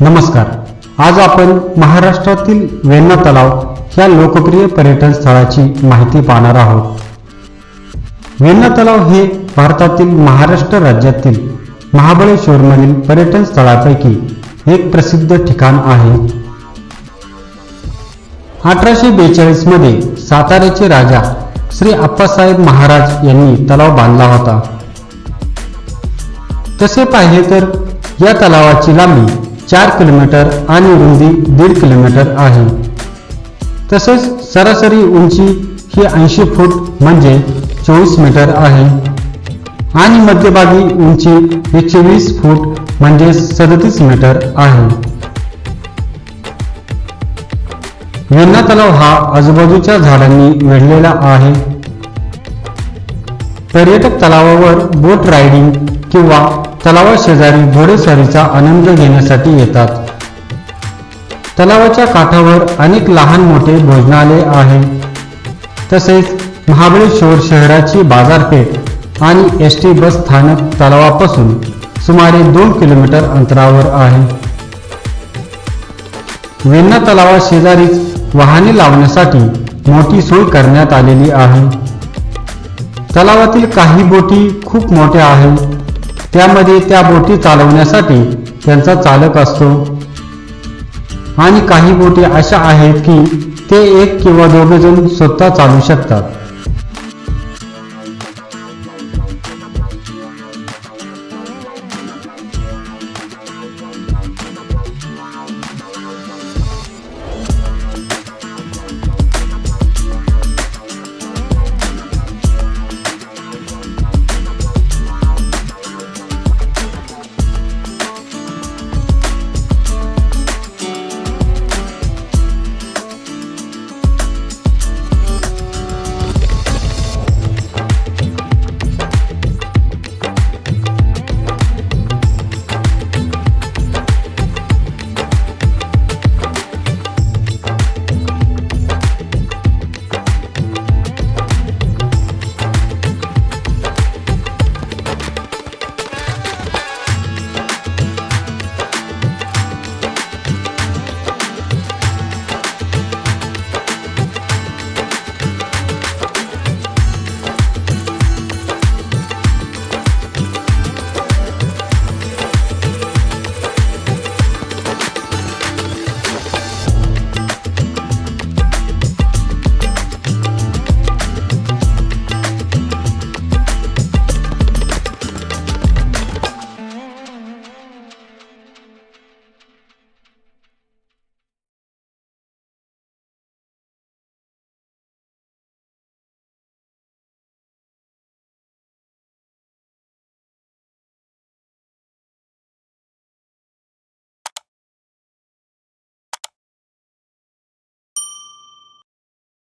नमस्कार. आज आपण महाराष्ट्रातील वेण्णा तलाव या लोकप्रिय पर्यटन स्थळाची माहिती पाहणार आहोत. वेण्णा तलाव हे भारतातील महाराष्ट्र राज्यातील महाबळेश्वरमधील पर्यटन स्थळापैकी एक प्रसिद्ध ठिकाण आहे. अठराशे बेचाळीसमध्ये साताऱ्याचे राजा श्री आप्पासाहेब महाराज यांनी तलाव बांधला होता. तसे पाहिले तर या तलावाची लांबी चार किलोमीटर आणि रुंदी दीड किलोमीटर आहे. तसेच सरासरी उंची ही ऐंशी फूट म्हणजे चोवीस मीटर आहे. आणि मध्यभागी उंची ही चोवीस फूट म्हणजे सदतीस मीटर आहे. वेण्णा तलाव हा आजूबाजूच्या झाडांनी वेढलेला आहे. पर्यटक तलावावर बोट रायडिंग किंवा तलावाशेजारी घोडेस्वारीचा आनंद घेण्यासाठी येतात. तलावाच्या काठावर अनेक लहान मोठे भोजनालय आहे. तसेच महाबळेश्वर शहराची बाजारपेठ आणि एस टी बस स्थानक तलावापासून सुमारे दोन किलोमीटर अंतरावर आहे. वेण्णा तलावा शेजारीच वाहने लावण्यासाठी मोठी सोय करण्यात आलेली आहे. तलावातील काही बोटी खूप मोठ्या आहेत. त्यामध्ये त्या बोटी चालवण्यासाठी त्यांचा चालक असतो. आणि काही बोटी अशा आहेत की ते एक किंवा दोघे जण स्वतः चालू शकतात.